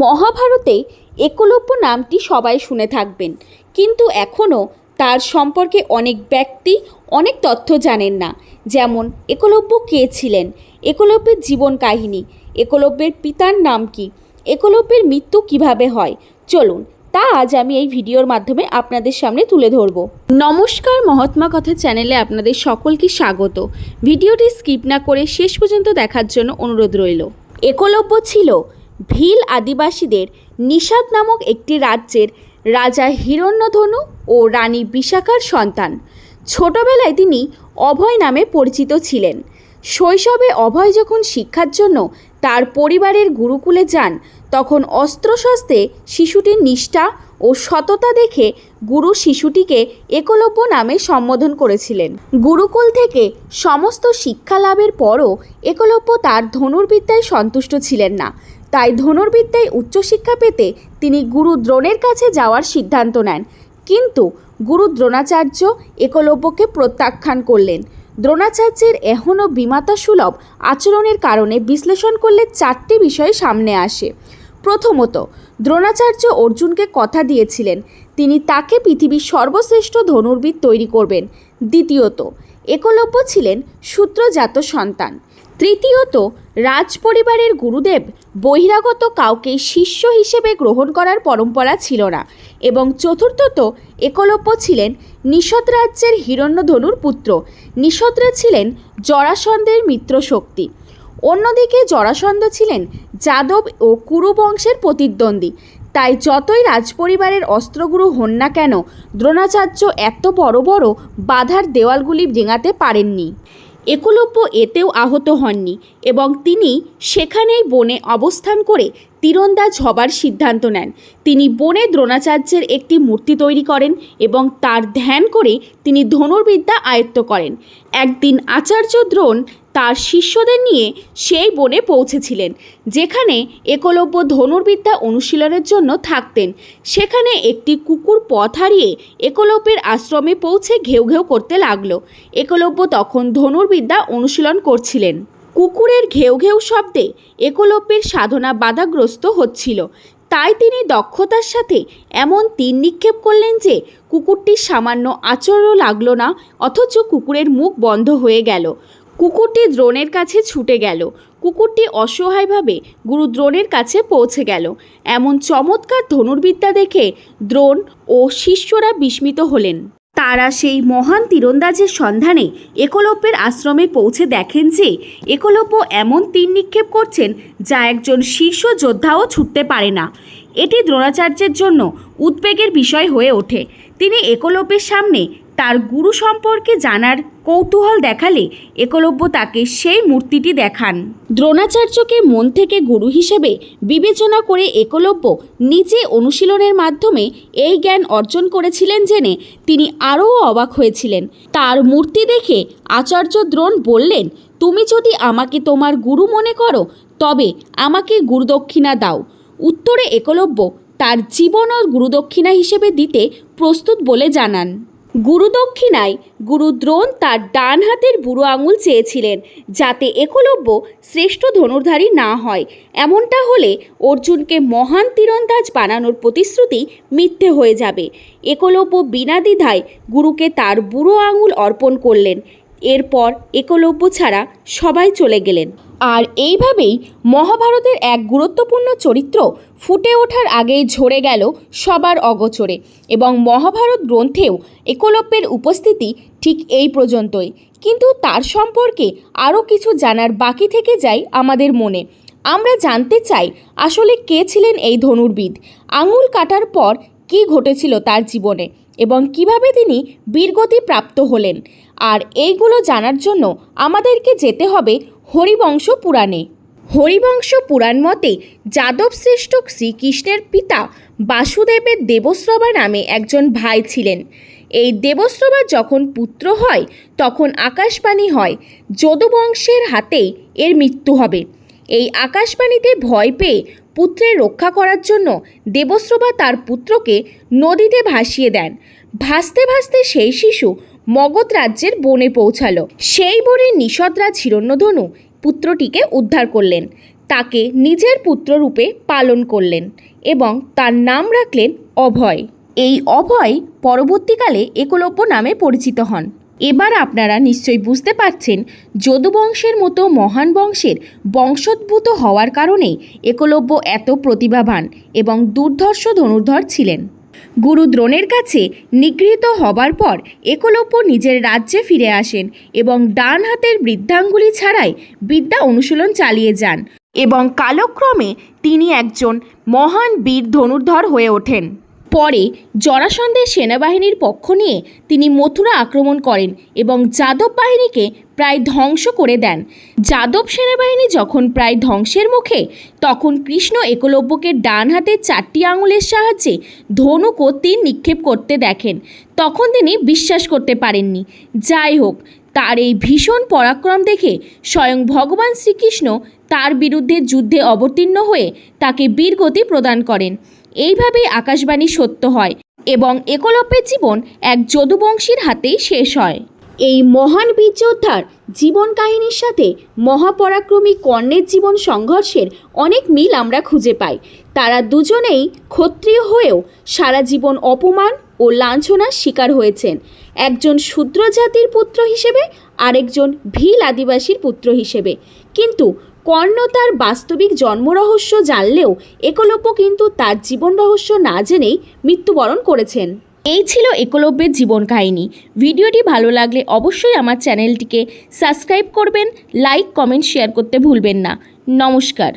মহাভারতে একলব্য নামটি সবাই শুনে থাকবেন। কিন্তু এখনও তার সম্পর্কে অনেক ব্যক্তি অনেক তথ্য জানেন না। যেমন, একলব্য কে ছিলেন? একলব্যের জীবন কাহিনী। একলব্যের পিতার নাম কি? একলব্যের মৃত্যু কীভাবে হয়? চলুন, তা আজ আমি এই ভিডিওর মাধ্যমে আপনাদের সামনে তুলে ধরব। নমস্কার মহাত্মা কথা চ্যানেলে আপনাদের সকলকে স্বাগত। ভিডিওটি স্কিপ না করে শেষ পর্যন্ত দেখার জন্য অনুরোধ রইল। একলব্য ছিল ভিল আদিবাসীদের নিষাদ নামক একটি রাজ্যের রাজা হিরণ্যধনু ও রানী বিশাখার সন্তান। ছোটবেলায় তিনি অভয় নামে পরিচিত ছিলেন। শৈশবে অভয় যখন শিক্ষার জন্য তার পরিবারের গুরুকুলে যান, তখন অস্ত্রশস্ত্রে শিশুটির নিষ্ঠা ও সততা দেখে গুরু শিশুটিকে একলব্য নামে সম্বোধন করেছিলেন। গুরুকুল থেকে সমস্ত শিক্ষা লাভের পরও একলব্য তার ধনুর্বিদ্যায় সন্তুষ্ট ছিলেন না। তাই ধনুর্বিদ্যায় উচ্চশিক্ষা পেতে তিনি গুরু দ্রোণের কাছে যাওয়ার সিদ্ধান্ত নেন। কিন্তু গুরু দ্রোণাচার্য একলব্যকে প্রত্যাখ্যান করলেন। দ্রোণাচার্যের এখনও বিমাতা সুলভ আচরণের কারণে বিশ্লেষণ করলে চারটি বিষয় সামনে আসে। প্রথমত, দ্রোণাচার্য অর্জুনকে কথা দিয়েছিলেন। তিনি তাকে পৃথিবীর সর্বশ্রেষ্ঠ ধনুর্বিদ তৈরি করবেন। দ্বিতীয়ত, একলব্য ছিলেন সূত্রজাত সন্তান। তৃতীয়ত, রাজপরিবারের গুরুদেব বহিরাগত কাউকে শিষ্য হিসেবে গ্রহণ করার পরম্পরা ছিল না এবং চতুর্থত, একলব্য ছিলেন নিষদ রাজ্যের হিরণ্যধনুর পুত্র। নিষদরা ছিলেন জরাসন্ধের মিত্রশক্তি। অন্যদিকে জরাসন্ধ ছিলেন যাদব ও কুরু বংশের প্রতিদ্বন্দ্বী। তাই যতই রাজপরিবারের অস্ত্রগুরু হন না কেন, দ্রোণাচার্য এত বড় বড় বাধার দেওয়ালগুলি ভেঙাতে পারেননি। একলব্য এতেও আহত হননি এবং তিনি সেখানেই বনে অবস্থান করে তীরন্দাজ হবার সিদ্ধান্ত নেন। তিনি বনে দ্রোণাচার্যের একটি মূর্তি তৈরি করেন এবং তার ধ্যান করে তিনি ধনুর্বিদ্যা আয়ত্ত করেন। একদিন আচার্য দ্রোণ তার শিষ্যদের নিয়ে সেই বনে পৌঁছেছিলেন, যেখানে একলব্য ধনুর্বিদ্যা অনুশীলনের জন্য থাকতেন। সেখানে একটি কুকুর পথ হারিয়ে একলব্যের আশ্রমে পৌঁছে ঘেউ ঘেউ করতে লাগল। একলব্য তখন ধনুর্বিদ্যা অনুশীলন করছিলেন। কুকুরের ঘেউ ঘেউ শব্দে একলব্যের সাধনা বাধাগ্রস্ত হচ্ছিল। তাই তিনি দক্ষতার সাথে এমন তীর নিক্ষেপ করলেন যে কুকুরটির সামান্য আচরও লাগল না, অথচ কুকুরের মুখ বন্ধ হয়ে গেল। কুকুরটি দ্রোণের কাছে ছুটে গেল। কুকুরটি অসহায়ভাবে গুরু দ্রোণের কাছে পৌঁছে গেল। এমন চমৎকার ধনুর্বিদ্যা দেখে দ্রোণ ও শিষ্যরা বিস্মিত হলেন। তারা সেই মহান তীরন্দাজের সন্ধানে একলব্যের আশ্রমে পৌঁছে দেখেন যে একলব্য এমন তীর নিক্ষেপ করছেন যা একজন শীর্ষ যোদ্ধাও ছুটতে পারে না। এটি দ্রোণাচার্যের জন্য উদ্বেগের বিষয় হয়ে ওঠে। তিনি একলব্যের সামনে তার গুরু সম্পর্কে জানার কৌতূহল দেখালে একলব্য তাকে সেই মূর্তিটি দেখান। দ্রোণাচার্যকে মন থেকে গুরু হিসেবে বিবেচনা করে একলব্য নিজে অনুশীলনের মাধ্যমে এই জ্ঞান অর্জন করেছিলেন জেনে তিনি আরও অবাক হয়েছিলেন। তার মূর্তি দেখে আচার্য দ্রোণ বললেন, তুমি যদি আমাকে তোমার গুরু মনে করো, তবে আমাকে গুরুদক্ষিণা দাও। উত্তরে একলব্য তার জীবন ও গুরুদক্ষিণা হিসেবে দিতে প্রস্তুত বলে জানান। গুরুদক্ষিণায় গুরু দ্রোণ তার ডান হাতের বুড়ো আঙুল চেয়েছিলেন যাতে একলব্য শ্রেষ্ঠ ধনুর্ধারী না হয়। এমনটা হলে অর্জুনকে মহান তীরন্দাজ বানানোর প্রতিশ্রুতি মিথ্যে হয়ে যাবে। একলব্য বিনা দ্বিধায় গুরুকে তার বুড়ো আঙুল অর্পণ করলেন। এরপর একলব্য ছাড়া সবাই চলে গেলেন। আর এইভাবেই মহাভারতের এক গুরুত্বপূর্ণ চরিত্র ফুটে ওঠার আগেই ঝরে গেল সবার অগোচরে এবং মহাভারত গ্রন্থেও একলব্যের উপস্থিতি ঠিক এই পর্যন্তই। কিন্তু তার সম্পর্কে আরও কিছু জানার বাকি থেকে যায় আমাদের মনে। আমরা জানতে চাই আসলে কে ছিলেন এই ধনুর্বিদ? আঙুল কাটার পর কী ঘটেছিল তার জীবনে এবং কীভাবে তিনি বীরগতি প্রাপ্ত হলেন? আর এইগুলো জানার জন্য আমাদেরকে যেতে হবে হরিবংশ পুরাণে। হরিবংশ পুরাণ মতে যাদব শ্রেষ্ঠ শ্রীকৃষ্ণের পিতা বাসুদেবের দেবশ্রবা নামে একজন ভাই ছিলেন। এই দেবশ্রবা যখন পুত্র হয়, তখন আকাশবাণী হয়, যদুবংশের হাতেই এর মৃত্যু হবে। এই আকাশবাণীতে ভয় পেয়ে পুত্রের রক্ষা করার জন্য দেবশ্রবা তার পুত্রকে নদীতে ভাসিয়ে দেন। ভাসতে ভাসতে সেই শিশু মগধ রাজ্যের বনে পৌঁছালো। সেই বনে নিষদরাজ হিরণ্যধনু পুত্রটিকে উদ্ধার করলেন। তাকে নিজের পুত্র রূপে পালন করলেন এবং তার নাম রাখলেন অভয়। এই অভয় পরবর্তীকালে একলব্য নামে পরিচিত হন। এবার আপনারা নিশ্চয়ই বুঝতে পারছেন, যদুবংশের মতো মহান বংশের বংশোদ্ভূত হওয়ার কারণেই একলব্য এত প্রতিভাবান এবং দুর্ধর্ষ ধনুর্ধর ছিলেন। গুরু দ্রোণের কাছে নিগৃহীত হবার পর একলব্য নিজের রাজ্যে ফিরে আসেন এবং ডান হাতের বৃদ্ধাঙ্গুলি ছাড়াই বিদ্যা অনুশীলন চালিয়ে যান এবং কালক্রমে তিনি একজন মহান বীর ধনুর্ধর হয়ে ওঠেন। পরে জরাসন্ধের সেনাবাহিনীর পক্ষ নিয়ে তিনি মথুরা আক্রমণ করেন এবং যাদব বাহিনীকে প্রায় ধ্বংস করে দেন। যাদব সেনাবাহিনী যখন প্রায় ধ্বংসের মুখে, তখন কৃষ্ণ একলব্যকে ডান হাতে চারটি আঙুলের সাহায্যে ধনুক ও তীর নিক্ষেপ করতে দেখেন। তখন তিনি বিশ্বাস করতে পারেননি। যাই হোক, তার এই ভীষণ পরাক্রম দেখে স্বয়ং ভগবান শ্রীকৃষ্ণ তার বিরুদ্ধে যুদ্ধে অবতীর্ণ হয়ে তাকে বীরগতি প্রদান করেন। এইভাবেই আকাশবাণী সত্য হয় এবং একলব্যের জীবন এক যদুবংশীর হাতেই শেষ হয়। এই মহান বীর যোদ্ধার জীবন কাহিনীর সাথে মহাপরাক্রমী কর্ণের জীবন সংঘর্ষের অনেক মিল আমরা খুঁজে পাই। তারা দুজনেই ক্ষত্রিয় হয়েও সারা জীবন অপমান ও লাঞ্ছনার শিকার হয়েছেন। একজন শূদ্র জাতির পুত্র হিসেবে আরেকজন ভিল আদিবাসীর পুত্র হিসেবে। কিন্তু কর্ণ তার বাস্তবিক জন্মরহস্য জানলেও একলব্য কিন্তু তার জীবন রহস্য না জেনেই মৃত্যুবরণ করেছেন। এই ছিল একলব্যের জীবন কাহিনী। ভিডিওটি ভালো লাগলে অবশ্যই আমার চ্যানেলটিকে সাবস্ক্রাইব করবেন, লাইক, কমেন্ট, শেয়ার করতে ভুলবেন না। নমস্কার।